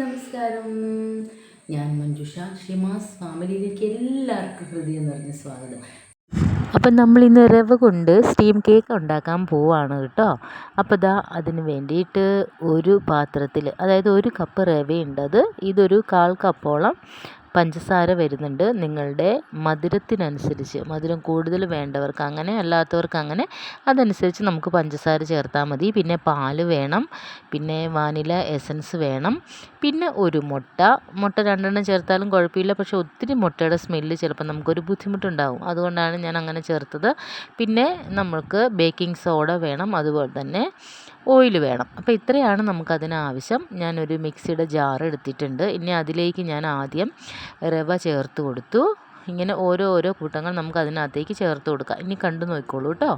നമസ്കാരം. ഞാൻ മഞ്ജുഷ ഷിമാസ് ഫാമിലിയിലേക്ക് എല്ലാവർക്കും ഹൃദയം നിറഞ്ഞ സ്വാഗതം. അപ്പം നമ്മൾ ഇന്ന് റവ കൊണ്ട് സ്റ്റീം കേക്ക് ഉണ്ടാക്കാൻ പോവാണ് കേട്ടോ. അപ്പോൾ ദാ അതിന് വേണ്ടിയിട്ട് ഒരു പാത്രത്തിൽ അതായത് ഒരു കപ്പ് റവയുണ്ട് അത്. ഇതൊരു കാൽ കപ്പോളം പഞ്ചസാര വരുന്നുണ്ട്. നിങ്ങളുടെ മധുരത്തിനനുസരിച്ച് മധുരം കൂടുതൽ വേണ്ടവർക്ക് അങ്ങനെ അല്ലാത്തവർക്ക് അങ്ങനെ അതനുസരിച്ച് നമുക്ക് പഞ്ചസാര ചേർത്താൽ മതി. പിന്നെ പാൽ വേണം പിന്നെ വാനില എസൻസ് വേണം പിന്നെ ഒരു മുട്ട. മുട്ട രണ്ടെണ്ണം ചേർത്താലും കുഴപ്പമില്ല പക്ഷേ ഒത്തിരി മുട്ടയുടെ സ്മെല്ല് ചിലപ്പോൾ നമുക്കൊരു ബുദ്ധിമുട്ടുണ്ടാവും. അതുകൊണ്ടാണ് ഞാൻ അങ്ങനെ ചേർത്തത്. പിന്നെ നമുക്ക് ബേക്കിംഗ് സോഡ വേണം അതുപോലെ തന്നെ ഓയിൽ വേണം. അപ്പോൾ ഇത്രയാണ് നമുക്കതിന് ആവശ്യം ഞാനൊരു മിക്സിയുടെ ജാർ എടുത്തിട്ടുണ്ട്. ഇനി അതിലേക്ക് ഞാൻ ആദ്യം റവ ചേർത്ത് കൊടുത്തു. ഇങ്ങനെ ഓരോ ഓരോ കൂട്ടങ്ങൾ നമുക്ക് അതിനകത്തേക്ക് ചേർത്ത് കൊടുക്കാം. ഇനി കണ്ടു നോക്കിക്കോളൂ കേട്ടോ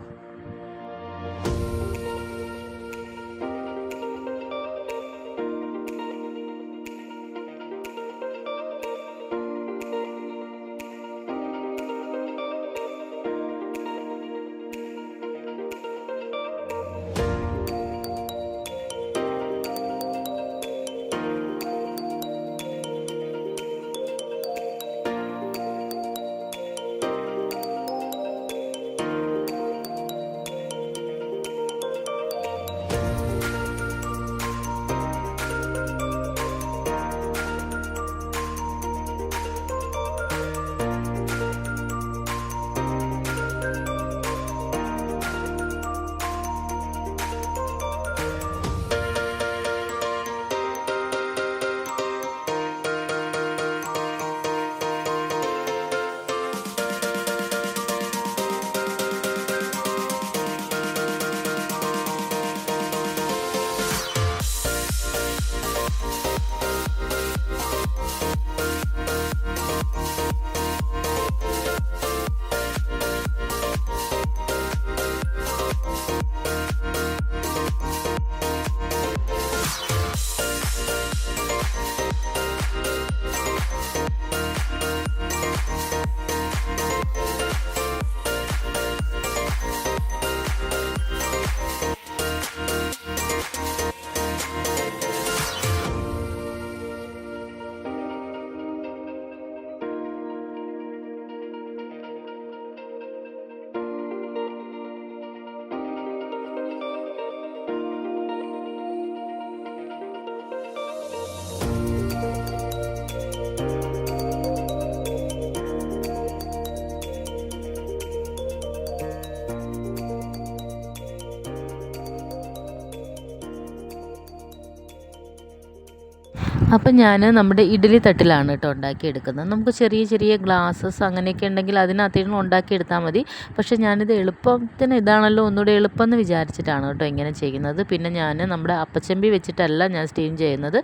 അപ്പം ഞാൻ നമ്മുടെ ഇഡ്ഡലി തട്ടിലാണ് കേട്ടോ ഉണ്ടാക്കിയെടുക്കുന്നത്. നമുക്ക് ചെറിയ ചെറിയ ഗ്ലാസ്സസ് അങ്ങനെയൊക്കെ ഉണ്ടെങ്കിൽ അതിനകത്തേക്ക് ഉണ്ടാക്കിയെടുത്താൽ മതി. പക്ഷേ ഞാനിത് എളുപ്പത്തിന് ഇതാണല്ലോ ഒന്നുകൂടെ എളുപ്പം എന്ന് വിചാരിച്ചിട്ടാണ് കേട്ടോ ഇങ്ങനെ ചെയ്യുന്നത്. പിന്നെ ഞാൻ നമ്മുടെ അപ്പച്ചമ്പി വെച്ചിട്ടല്ല ഞാൻ സ്റ്റീം ചെയ്യുന്നത്.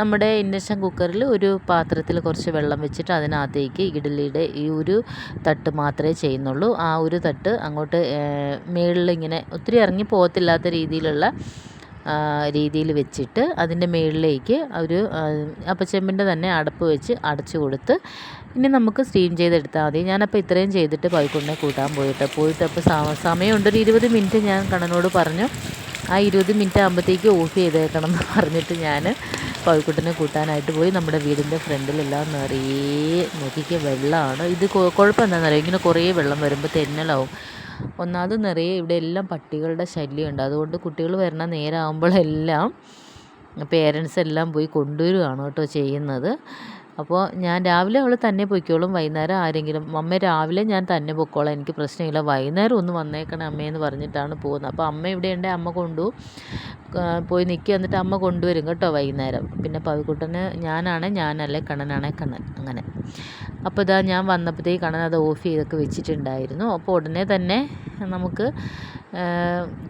നമ്മുടെ ഇൻഡക്ഷൻ കുക്കറിൽ ഒരു പാത്രത്തിൽ കുറച്ച് വെള്ളം വെച്ചിട്ട് അതിനകത്തേക്ക് ഇഡ്ഡലിയുടെ ഈ ഒരു തട്ട് മാത്രമേ ചെയ്യുന്നുള്ളൂ. ആ ഒരു തട്ട് അങ്ങോട്ട് മേളിൽ ഇങ്ങനെ ഒത്തിരി ഇറങ്ങി പോകത്തില്ലാത്ത രീതിയിലുള്ള രീതിയിൽ വെച്ചിട്ട് അതിന്റെ മുകളിലേക്ക് ഒരു അപ്പച്ചെമ്പിന്റെ തന്നെ അടപ്പ് വെച്ച് അടച്ചു കൊടുത്ത് ഇനി നമുക്ക് സ്റ്റീം ചെയ്തെടുത്താൽ മതി. ഞാനപ്പോൾ ഇത്രയും ചെയ്തിട്ട് പൈക്കൊണ്ടേ കൂട്ടാൻ പോയിട്ട് പോയിട്ട് അപ്പോൾ സമയമുണ്ട്. ഒരു ഇരുപത് മിനിറ്റ് ഞാൻ കണ്ണനോട് പറഞ്ഞു ആ ഇരുപത് മിനിറ്റ് ആകുമ്പോഴത്തേക്ക് ഓഫ് ചെയ്തേക്കണം എന്ന് പറഞ്ഞിട്ട് ഞാൻ പവിക്കുട്ടിനെ കൂട്ടാനായിട്ട് പോയി. നമ്മുടെ വീടിന്റെ ഫ്രണ്ടിലെല്ലാം നിറയെ നോക്കിക്കുക വെള്ളമാണ്. ഇത് കുഴപ്പം എന്താണെന്നറിയാം ഇങ്ങനെ കുറേ വെള്ളം വരുമ്പോൾ തെന്നലാവും. ഒന്നാമത് നിറയെ ഇവിടെ എല്ലാം പട്ടികളുടെ ശല്യമുണ്ട്. അതുകൊണ്ട് കുട്ടികൾ വരണ നേരമാകുമ്പോഴെല്ലാം പേരൻസ് എല്ലാം പോയി കൊണ്ടുവരികയാണ് കേട്ടോ ചെയ്യുന്നത്. അപ്പോൾ ഞാൻ രാവിലെ അവൾ തന്നെ പൊയ്ക്കോളും. വൈകുന്നേരം ആരെങ്കിലും അമ്മ രാവിലെ ഞാൻ തന്നെ പൊയ്ക്കോളാം എനിക്ക് പ്രശ്നമില്ല. വൈകുന്നേരം ഒന്ന് വന്നേക്കണം അമ്മയെന്ന് പറഞ്ഞിട്ടാണ് പോകുന്നത്. അപ്പോൾ അമ്മ ഇവിടെ ഉണ്ട്. അമ്മ കൊണ്ടുപോകും പോയി നിൽക്കുക. എന്നിട്ട് അമ്മ കൊണ്ടുവരും കേട്ടോ വൈകുന്നേരം. പിന്നെ പവിക്കുട്ടന് ഞാനാണ് ഞാനല്ലേ കണ്ണനാണേ കണ്ണൻ. അങ്ങനെ. അപ്പോൾ ഇതാ ഞാൻ വന്നപ്പോഴത്തേക്ക് കണ്ണൻ അത് ഓഫ് ചെയ്തൊക്കെ വെച്ചിട്ടുണ്ടായിരുന്നു. അപ്പോൾ ഉടനെ തന്നെ നമുക്ക്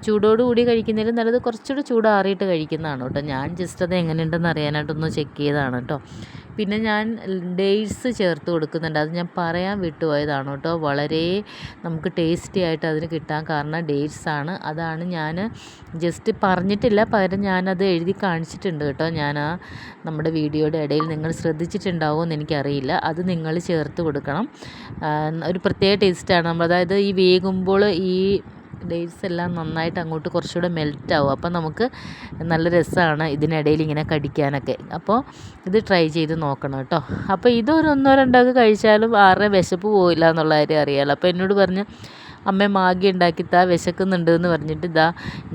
ചൂടോടുകൂടി കഴിക്കുന്നതിലും നല്ലത് കുറച്ചുകൂടി ചൂടാറിയിട്ട് കഴിക്കുന്നതാണ് കേട്ടോ. ഞാൻ ജസ്റ്റ് അത് എങ്ങനെയുണ്ടെന്ന് അറിയാനായിട്ടൊന്ന് ചെക്ക് ചെയ്തതാണ് കേട്ടോ. പിന്നെ ഞാൻ ഡേറ്റ്സ് ചേർത്ത് കൊടുക്കുന്നുണ്ട്. അത് ഞാൻ പറയാൻ വിട്ടുപോയതാണ് കേട്ടോ. വളരെ നമുക്ക് ടേസ്റ്റി ആയിട്ട് അതിന് കിട്ടാൻ കാരണം ഡേറ്റ്സ് ആണ്. അതാണ് ഞാൻ ജസ്റ്റ് പറഞ്ഞിട്ടില്ല. പകരം ഞാനത് എഴുതി കാണിച്ചിട്ടുണ്ട് കേട്ടോ. ഞാൻ ആ നമ്മുടെ വീഡിയോയുടെ ഇടയിൽ നിങ്ങൾ ശ്രദ്ധിച്ചിട്ടുണ്ടാവുമോ എന്ന് എനിക്കറിയില്ല. അത് നിങ്ങൾ ചേർത്ത് കൊടുക്കണം. ഒരു പ്രത്യേക ടേസ്റ്റാണ് നമ്മൾ അതായത് ഈ വേകുമ്പോൾ ഈ ഡേറ്റ്സ് എല്ലാം നന്നായിട്ട് അങ്ങോട്ട് കുറച്ചുകൂടെ മെൽറ്റ് ആവും. അപ്പോൾ നമുക്ക് നല്ല രസമാണ് ഇതിനിടയിൽ ഇങ്ങനെ കടിക്കാനൊക്കെ. അപ്പോൾ ഇത് ട്രൈ ചെയ്ത് നോക്കണം കേട്ടോ. അപ്പോൾ ഇതൊരു ഒന്നോ രണ്ടോ ഒക്കെ കഴിച്ചാലും ആരുടെ വിശപ്പ് പോയില്ല എന്നുള്ള കാര്യം അറിയാമല്ലോ അപ്പോൾ എന്നോട് പറഞ്ഞ് അമ്മ മാഗി ഉണ്ടാക്കിത്താ വിശക്കുന്നുണ്ട് എന്ന് പറഞ്ഞിട്ട് ഇതാ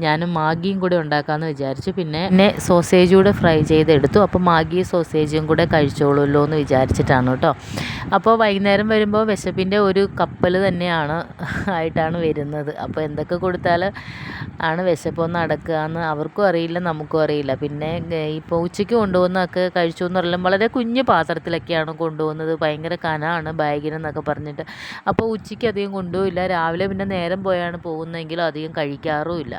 ഞാൻ മാഗിയും കൂടെ ഉണ്ടാക്കാമെന്ന് വിചാരിച്ചു. പിന്നെ പിന്നെ സോസേജ് കൂടെ ഫ്രൈ ചെയ്തെടുത്തു. അപ്പോൾ മാഗി സോസേജും കൂടെ കഴിച്ചോളൂല്ലോ എന്ന് വിചാരിച്ചിട്ടാണ് കേട്ടോ. അപ്പോൾ വൈകുന്നേരം വരുമ്പോൾ വിശപ്പിന്റെ ഒരു കപ്പൽ തന്നെയാണ് ആയിട്ടാണ് വരുന്നത്. അപ്പോൾ എന്തൊക്കെ കൊടുത്താൽ ആണ് വിശപ്പൊന്ന് അടക്കുക എന്ന് അവർക്കും അറിയില്ല നമുക്കും അറിയില്ല. പിന്നെ ഇപ്പോൾ ഉച്ചയ്ക്ക് കൊണ്ടുപോകുന്നതൊക്കെ കഴിച്ചു എന്ന് പറയുമ്പോൾ വളരെ കുഞ്ഞു പാത്രത്തിലൊക്കെയാണ് കൊണ്ടുപോകുന്നത്. ഭയങ്കര കനമാണ് ബാഗിനെന്നൊക്കെ പറഞ്ഞിട്ട്. അപ്പോൾ ഉച്ചയ്ക്ക് അധികം കൊണ്ടുപോയില്ല. രാവിലെ പിന്നെ നേരം പോയാണ് പോകുന്നതെങ്കിൽ അധികം കഴിക്കാറുമില്ല.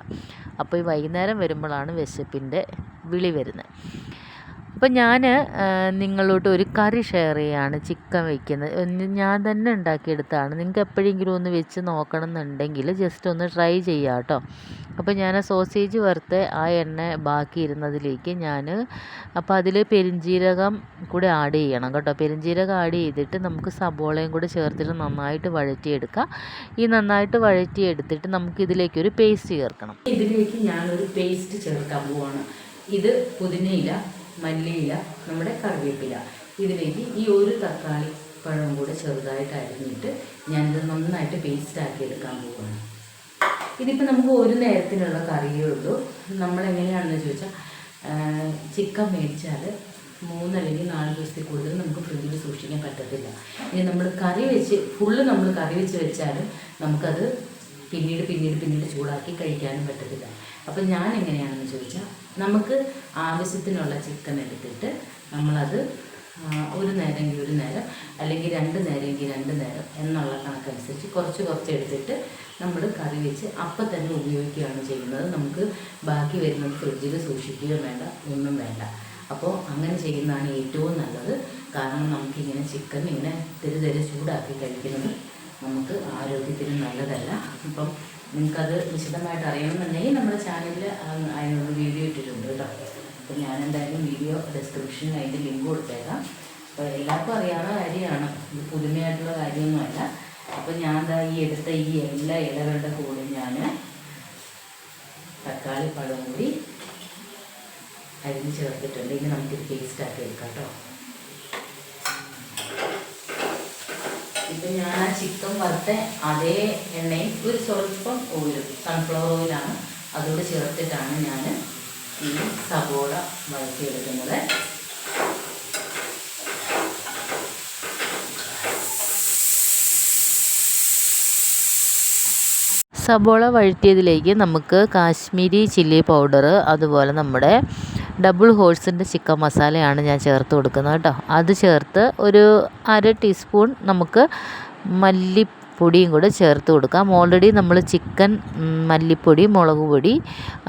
അപ്പോൾ ഈ വൈകുന്നേരം വരുമ്പോഴാണ് വിശപ്പിന്റെ വിളി വരുന്നത്. അപ്പം ഞാൻ നിങ്ങളോട് ഒരു കറി ഷെയർ ചെയ്യാണ് ചിക്കൻ വയ്ക്കുന്നത് ഞാൻ തന്നെ ഉണ്ടാക്കിയെടുത്താണ് നിങ്ങൾക്ക് എപ്പോഴെങ്കിലും ഒന്ന് വെച്ച് നോക്കണം എന്നുണ്ടെങ്കിൽ ജസ്റ്റ് ഒന്ന് ട്രൈ ചെയ്യാം കേട്ടോ. അപ്പോൾ ഞാൻ സോസേജ് വറുത്ത് ആ എണ്ണ ബാക്കി ഇരുന്നതിലേക്ക് ഞാൻ അപ്പോൾ അതിൽ പെരിഞ്ജീരകം കൂടെ ആഡ് ചെയ്യണം കേട്ടോ. പെരിഞ്ജീരകം ആഡ് ചെയ്തിട്ട് നമുക്ക് സബോളയും കൂടെ ചേർത്തിട്ട് നന്നായിട്ട് വഴറ്റിയെടുക്കാം. ഈ നന്നായിട്ട് വഴറ്റിയെടുത്തിട്ട് നമുക്ക് ഇതിലേക്ക് ഒരു പേസ്റ്റ് ചേർക്കണം. ഇതിലേക്ക് ഞാനൊരു പേസ്റ്റ് ചേർക്കാൻ പോവാണ്. ഇത് പുതിനയില മല്ലിയില നമ്മുടെ കറിവേപ്പില. ഇതിലേക്ക് ഈ ഒരു തക്കാളി പഴം കൂടെ ചെറുതായിട്ട് അരിഞ്ഞിട്ട് ഞാനിത് നന്നായിട്ട് പേസ്റ്റ് ആക്കി എടുക്കാൻ പോകുകയാണ് ഇതിപ്പോൾ നമുക്ക് ഒരു നേരത്തിനുള്ള കറിയേ ഉള്ളൂ. നമ്മളെങ്ങനെയാണെന്ന് ചോദിച്ചാൽ ചിക്കൻ മേടിച്ചാൽ മൂന്നല്ലെങ്കിൽ നാല് ദിവസത്തിൽ കൂടുതൽ നമുക്ക് ഫ്രിഡ്ജിൽ സൂക്ഷിക്കാൻ പറ്റത്തില്ല. ഇനി നമ്മൾ കറി വെച്ച് ഫുള്ള് നമ്മൾ കറി വെച്ച് വെച്ചാലും നമുക്കത് പിന്നീട് പിന്നീട് പിന്നീട് ചൂടാക്കി കഴിക്കാനും പറ്റത്തില്ല. അപ്പം ഞാൻ എങ്ങനെയാണെന്ന് ചോദിച്ചാൽ നമുക്ക് ആവശ്യത്തിനുള്ള ചിക്കൻ എടുത്തിട്ട് നമ്മളത് ഒരു നേരമെങ്കിൽ ഒരു നേരം അല്ലെങ്കിൽ രണ്ട് നേരമെങ്കിൽ രണ്ട് നേരം എന്നുള്ള കണക്കനുസരിച്ച് കുറച്ച് കുറച്ച് എടുത്തിട്ട് നമ്മൾ കറി വെച്ച് അപ്പം തന്നെ ഉപയോഗിക്കുകയാണ് ചെയ്യുന്നത്. നമുക്ക് ബാക്കി വരുന്നത് ഫ്രിഡ്ജിൽ സൂക്ഷിക്കുകയും വേണ്ട ഒന്നും വേണ്ട. അപ്പോൾ അങ്ങനെ ചെയ്യുന്നതാണ് ഏറ്റവും നല്ലത്. കാരണം നമുക്കിങ്ങനെ ചിക്കൻ ഇങ്ങനെ തെരുതെരെ തെരു ചൂടാക്കി കഴിക്കുന്നത് നമുക്ക് ആരോഗ്യത്തിന് നല്ലതല്ല. അപ്പം നിങ്ങൾക്കത് വിശദമായിട്ട് അറിയണമെന്നുണ്ടെങ്കിൽ നമ്മുടെ ചാനലിൽ അതിനുള്ള വീഡിയോ ഇട്ടിട്ടുണ്ട് കേട്ടോ. അപ്പോൾ ഞാൻ എന്തായാലും വീഡിയോ ഡിസ്ക്രിപ്ഷനിൽ അതിന്റെ ലിങ്ക് കൊടുത്തേക്കാം. അപ്പോൾ എല്ലാവർക്കും അറിയാവുന്ന കാര്യമാണ്. ഇത് പുതുമയായിട്ടുള്ള കാര്യമൊന്നുമല്ല. അപ്പോൾ ഞാൻ എന്താ ഈ എടുത്ത ഈ എല്ലാ ഇലകളുടെ കൂടെ ഞാൻ തക്കാളി പഴം കൂടി അരിഞ്ഞ് ചേർത്തിട്ടുണ്ട്. ഇനി നമുക്കിത് പേസ്റ്റ് ആക്കി എടുക്കാം കേട്ടോ. ഇപ്പം ഞാൻ ആ ചിക്കൻ വറുത്ത അതേ എണ്ണയിൽ ഒരു സ്വല്പം ഓയിലും സൺഫ്ലവർ ഓയിലാണ് അതോട് ചേർത്തിട്ടാണ് ഞാൻ ഈ സബോള വഴറ്റിയെടുക്കുന്നത്. സബോള വഴറ്റിയതിലേക്ക് നമുക്ക് കാശ്മീരി ചില്ലി പൗഡർ അതുപോലെ നമ്മുടെ ഡബിൾ ഹോഴ്സിന്റെ ചിക്കൻ മസാലയാണ് ഞാൻ ചേർത്ത് കൊടുക്കുന്നത് കേട്ടോ. അത് ചേർത്ത് ഒരു അര ടീസ്പൂൺ നമുക്ക് മല്ലിപ്പൊടിയും കൂടെ ചേർത്ത് കൊടുക്കാം. ഓൾറെഡി നമ്മൾ ചിക്കൻ മല്ലിപ്പൊടി മുളക് പൊടി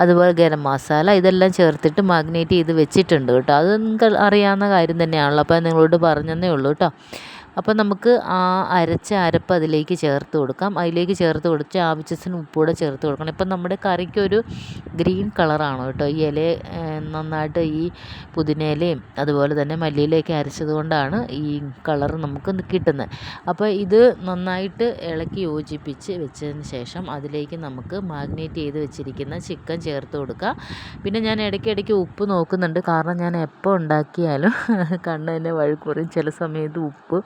അതുപോലെ ഗരം മസാല ഇതെല്ലാം ചേർത്തിട്ട് മാഗ്നേറ്റ് ചെയ്ത് വെച്ചിട്ടുണ്ട് കേട്ടോ. അത് നിങ്ങൾക്ക് അറിയാവുന്ന കാര്യം തന്നെയാണല്ലോ. അപ്പോൾ നിങ്ങളോട് പറഞ്ഞതേ ഉള്ളൂ കേട്ടോ. അപ്പോൾ നമുക്ക് ആ അരച്ച അരപ്പ് അതിലേക്ക് ചേർത്ത് കൊടുക്കാം. അതിലേക്ക് ചേർത്ത് കൊടുത്ത് ആവശ്യത്തിന് ഉപ്പൂടെ ചേർത്ത് കൊടുക്കണം. ഇപ്പം നമ്മുടെ കറിക്കൊരു ഗ്രീൻ കളറാണ് കേട്ടോ. ഈ ഇല നന്നായിട്ട് ഈ പുതിനയിലയും അതുപോലെ തന്നെ മല്ലിയിലയൊക്കെ അരച്ചത് കൊണ്ടാണ് ഈ കളർ നമുക്ക് കിട്ടുന്നത്. അപ്പോൾ ഇത് നന്നായിട്ട് ഇളക്കി യോജിപ്പിച്ച് വെച്ചതിന് ശേഷം അതിലേക്ക് നമുക്ക് മാഗ്നേറ്റ് ചെയ്ത് വെച്ചിരിക്കുന്ന ചിക്കൻ ചേർത്ത് കൊടുക്കുക പിന്നെ ഞാൻ ഇടയ്ക്കിടയ്ക്ക് ഉപ്പ് നോക്കുന്നുണ്ട്. കാരണം ഞാൻ എപ്പോൾ ഉണ്ടാക്കിയാലും കണ്ണ് തന്നെ ചില സമയത്ത് ഉപ്പ്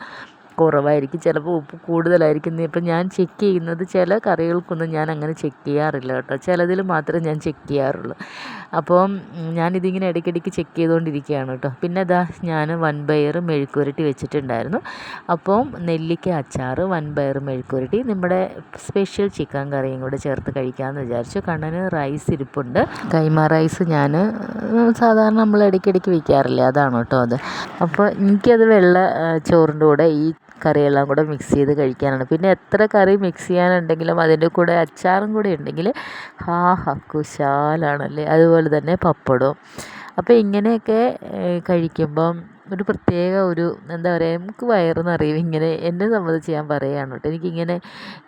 കുറവായിരിക്കും. ചിലപ്പോൾ ഉപ്പ് കൂടുതലായിരിക്കും. ഇപ്പം ഞാൻ ചെക്ക് ചെയ്യുന്നത് ചില കറികൾക്കൊന്നും ഞാൻ അങ്ങനെ ചെക്ക് ചെയ്യാറില്ല കേട്ടോ. ചിലതിൽ മാത്രമേ ഞാൻ ചെക്ക് ചെയ്യാറുള്ളൂ. അപ്പം ഞാനിതിങ്ങനെ ഇടയ്ക്കിടയ്ക്ക് ചെക്ക് ചെയ്തുകൊണ്ടിരിക്കുകയാണ് കേട്ടോ. പിന്നെ ഇതാ ഞാൻ വൻപയർ മെഴുക്കുരട്ടി വെച്ചിട്ടുണ്ടായിരുന്നു. അപ്പം നെല്ലിക്ക അച്ചാർ വൻപയർ മെഴുക്കുരട്ടി നമ്മുടെ സ്പെഷ്യൽ ചിക്കൻ കറിയും കൂടെ ചേർത്ത് കഴിക്കാമെന്ന് വിചാരിച്ചു. കണ്ണന് റൈസ് ഇരിപ്പുണ്ട്. കൈമ റൈസ് ഞാൻ സാധാരണ നമ്മൾ ഇടയ്ക്കിടയ്ക്ക് വയ്ക്കാറില്ലേ അതാണ് കേട്ടോ അത്. അപ്പോൾ എനിക്കത് വെള്ള ചോറിന്റെ കൂടെ ഈ കറിയെല്ലാം കൂടെ മിക്സ് ചെയ്ത് കഴിക്കാനാണ്. പിന്നെ എത്ര കറി മിക്സ് ചെയ്യാനുണ്ടെങ്കിലും അതിന്റെ കൂടെ അച്ചാറും കൂടെ ഉണ്ടെങ്കിൽ ഹാ ഹാ കുശാലാണല്ലേ? അതുപോലെ തന്നെ പപ്പടവും. അപ്പോൾ ഇങ്ങനെയൊക്കെ കഴിക്കുമ്പം ഒരു പ്രത്യേക ഒരു എന്താ പറയുക നമുക്ക് വയറ് നിറയും ഇങ്ങനെ എന്നെ സംബന്ധിച്ച് ഞാൻ പറയുകയാണ് കേട്ടോ. എനിക്കിങ്ങനെ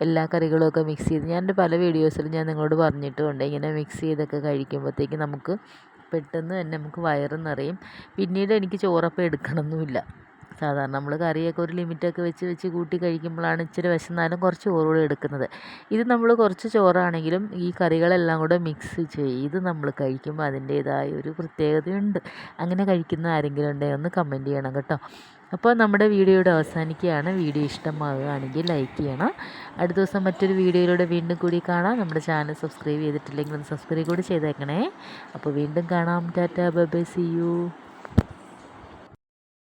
എല്ലാ കറികളും ഒക്കെ മിക്സ് ചെയ്ത് ഞാൻ എന്റെ പല വീഡിയോസിലും ഞാൻ നിങ്ങളോട് പറഞ്ഞിട്ടുമുണ്ട്. ഇങ്ങനെ മിക്സ് ചെയ്തൊക്കെ കഴിക്കുമ്പോഴത്തേക്ക് നമുക്ക് പെട്ടെന്ന് തന്നെ നമുക്ക് വയറ് നിറയും പിന്നീട് എനിക്ക് ചോറപ്പം എടുക്കണമെന്നുമില്ല. സാധാരണ നമ്മൾ കറിയൊക്കെ ഒരു ലിമിറ്റൊക്കെ വെച്ച് വെച്ച് കൂട്ടി കഴിക്കുമ്പോഴാണ് ഇച്ചിരി വിശന്നാലും കുറച്ച് ചോറ് കൂടെ എടുക്കുന്നത്. ഇത് നമ്മൾ കുറച്ച് ചോറാണെങ്കിലും ഈ കറികളെല്ലാം കൂടെ മിക്സ് ചെയ്ത് നമ്മൾ കഴിക്കുമ്പോൾ അതിന്റേതായ ഒരു പ്രത്യേകതയുണ്ട്. അങ്ങനെ കഴിക്കുന്ന ആരെങ്കിലും ഉണ്ടെങ്കിൽ ഒന്ന് കമന്റ് ചെയ്യണം കേട്ടോ. അപ്പോൾ നമ്മുടെ വീഡിയോയുടെ അവസാനിക്കുകയാണ്. വീഡിയോ ഇഷ്ടമാവുകയാണെങ്കിൽ ലൈക്ക് ചെയ്യണം. അടുത്ത ദിവസം മറ്റൊരു വീഡിയോയിലൂടെ വീണ്ടും കൂടി കാണാം. നമ്മുടെ ചാനൽ സബ്സ്ക്രൈബ് ചെയ്തിട്ടില്ലെങ്കിൽ ഒന്ന് സബ്സ്ക്രൈബ് കൂടി ചെയ്തേക്കണേ. അപ്പോൾ വീണ്ടും കാണാം. Tata by C U